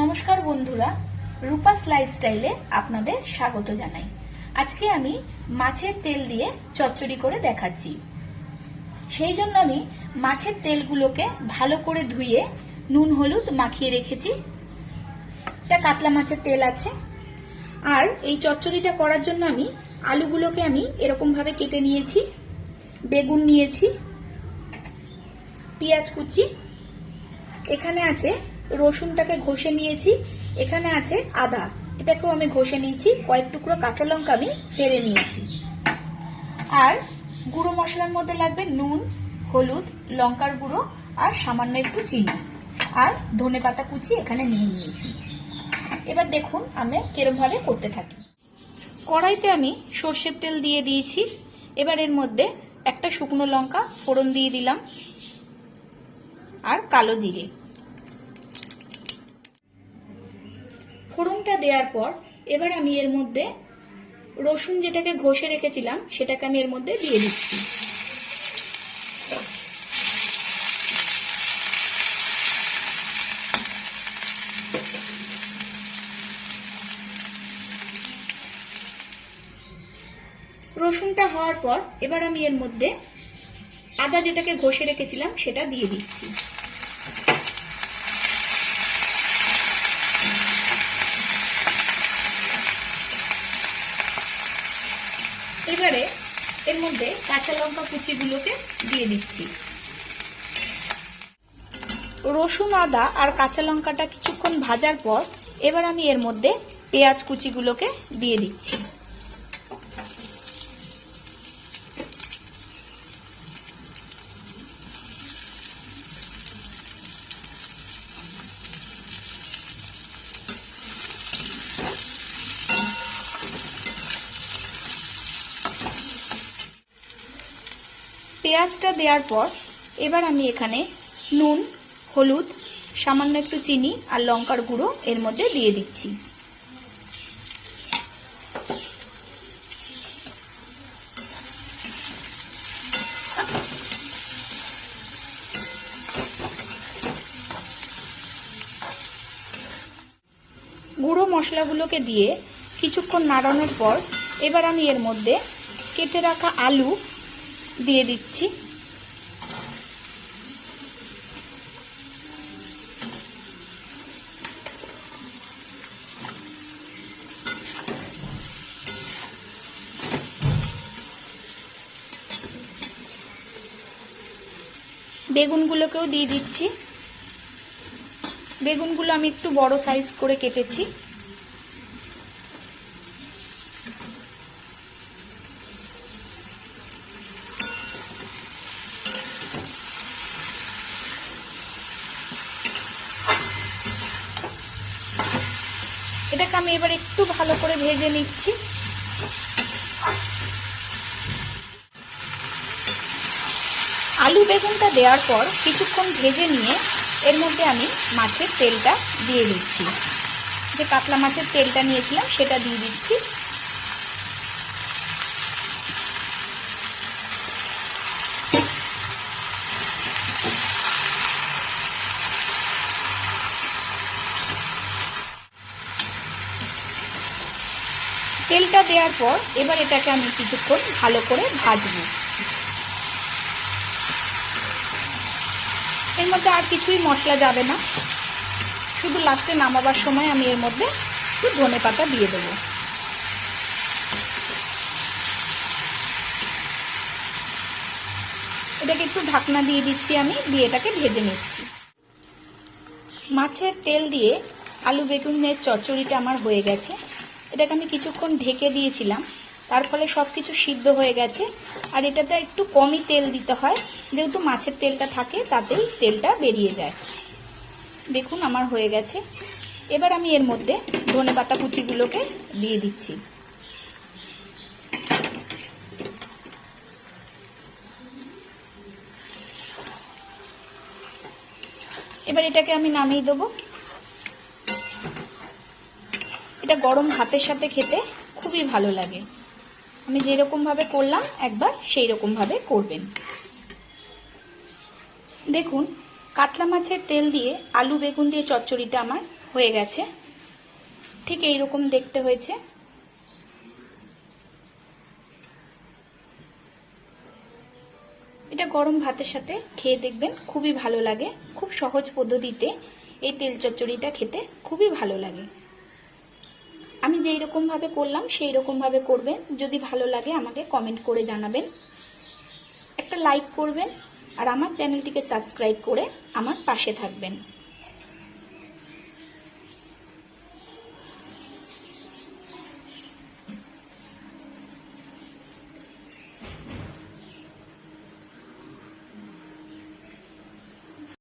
নমস্কার বন্ধুরা, রূপাস লাইফস্টাইলে আপনাদের স্বাগত জানাই। আজকে আমি মাছের তেল দিয়ে চচ্চড়ি করে দেখাচ্ছি। সেই জন্য আমি মাছের তেলগুলোকে ভালো করে ধুয়ে নুন, হলুদ মাখিয়ে রেখেছি। এটা কাতলা মাছের তেল আছে। আর এই চচ্চড়িটা করার জন্য আমি আলুগুলোকে আমি এরকম ভাবে কেটে নিয়েছি, বেগুন নিয়েছি, পেঁয়াজ কুচি। এখানে আছে রসুনটাকে ঘষে নিয়েছি। এখানে আছে আদা। এটাকেও আমি ঘষে নিয়েছি। কয়েক টুকরো কাঁচা লঙ্কা আমি ফেড়ে নিয়েছি। আর গুঁড়ো মশলার মধ্যে লাগবে নুন, হলুদ, লঙ্কার গুঁড়ো আর সামান্য একটু চিনি। আর ধনে পাতা কুচি এখানে নিয়ে নিয়েছি। এবার দেখুন আমি কিরম ভাবে করতে থাকি। কড়াইতে আমি সর্ষের তেল দিয়ে দিয়েছি। এবার এর মধ্যে একটা শুকনো লঙ্কা ফোড়ন দিয়ে দিলাম। আর কালো জিরে। ফোড়নটা দেওয়ার পর এবার আমি এর মধ্যে রসুন যেটাকে ঘষে রেখেছিলাম, সেটাকে আমি এর মধ্যে দিয়ে দিচ্ছি। রসুনটা হওয়ার পর এবার আমি এর মধ্যে আদা যেটাকে ঘষে রেখেছিলাম, সেটা দিয়ে দিচ্ছি। এবারে এর মধ্যে কাঁচা লঙ্কা কুচিগুলোকে দিয়ে দিচ্ছি। রসুন, আদা আর কাঁচা লঙ্কাটা কিছুক্ষণ ভাজার পর এবার আমি এর মধ্যে পেঁয়াজ কুচিগুলোকে দিয়ে দিচ্ছি। পেঁয়াজটা দেওয়ার পর এবার আমি এখানে নুন, হলুদ, সামান্য একটু চিনি আর লঙ্কার গুঁড়ো এর মধ্যে দিয়ে দিচ্ছি। গুঁড়ো মশলাগুলোকে দিয়ে কিছুক্ষণ নাড়ানোর পর এবার আমি এর মধ্যে কেটে রাখা আলু দিয়ে দিচ্ছি। বেগুনগুলোকেও দিয়ে দিচ্ছি। বেগুনগুলো আমি একটু বড় সাইজ করে কেটেছি। এটাকে আমি এবার একটু ভালো করে ভেজে নিচ্ছি। আলু বেগুনটা দেওয়ার পর কিছুক্ষণ ভেজে নিয়ে এর মধ্যে আমি মাছের তেলটা দিয়ে দিচ্ছি। যে কাতলা মাছের তেলটা নিয়েছিলাম, সেটা দিয়ে দিচ্ছি। তেলটা দেওয়ার পর এবার এটাকে আমি কিছুক্ষণ ভালো করে ভাজবো। এর মধ্যে আর কিছুই মশলা যাবে না। শুধু লাস্টে নামাবার সময় আমি এর মধ্যে একটু ধনে পাতা দিয়ে দেবো। এটাকে একটু ঢাকনা দিয়ে দিচ্ছি আমি, দিয়ে এটাকে ভেজে নিচ্ছি। মাছের তেল দিয়ে আলু বেগুনের চচ্চড়িটা আমার হয়ে গেছে। এটাকে আমি কিছুক্ষণ ঢেকে দিয়েছিলাম। তার ফলে সব কিছু সিদ্ধ হয়ে গেছে। আর এটাতে একটু কমই তেল দিতে হয়। যেহেতু মাছের তেলটা থাকে, তাতেই তেলটা বেরিয়ে যায়। দেখুন, আমার হয়ে গেছে। এবার আমি এর মধ্যে ধনে পাতা কুচিগুলোকে দিয়ে দিচ্ছি। এবার এটাকে আমি নামিয়ে দেবো। এটা গরম ভাতের সাথে খেতে খুবই ভালো লাগে। আমি যেরকমভাবে করলাম, একবার সেই রকমভাবে করবেন। দেখুন, কাতলা মাছের তেল দিয়ে আলু বেগুন দিয়ে চচ্চড়িটা আমার হয়ে গেছে। ঠিক এই রকম দেখতে হয়েছে। এটা গরম ভাতের সাথে খেয়ে দেখবেন খুবই ভালো লাগে। খুব সহজ পদ্ধতিতে এই তেল চচ্চড়িটা খেতে খুবই ভালো লাগে। আমি যেই রকমভাবে করলাম, সেই রকমভাবে করবেন। যদি ভালো লাগে আমাকে কমেন্ট করে জানাবেন। একটা লাইক করবেন আর আমার চ্যানেলটিকে সাবস্ক্রাইব করে আমার পাশে থাকবেন।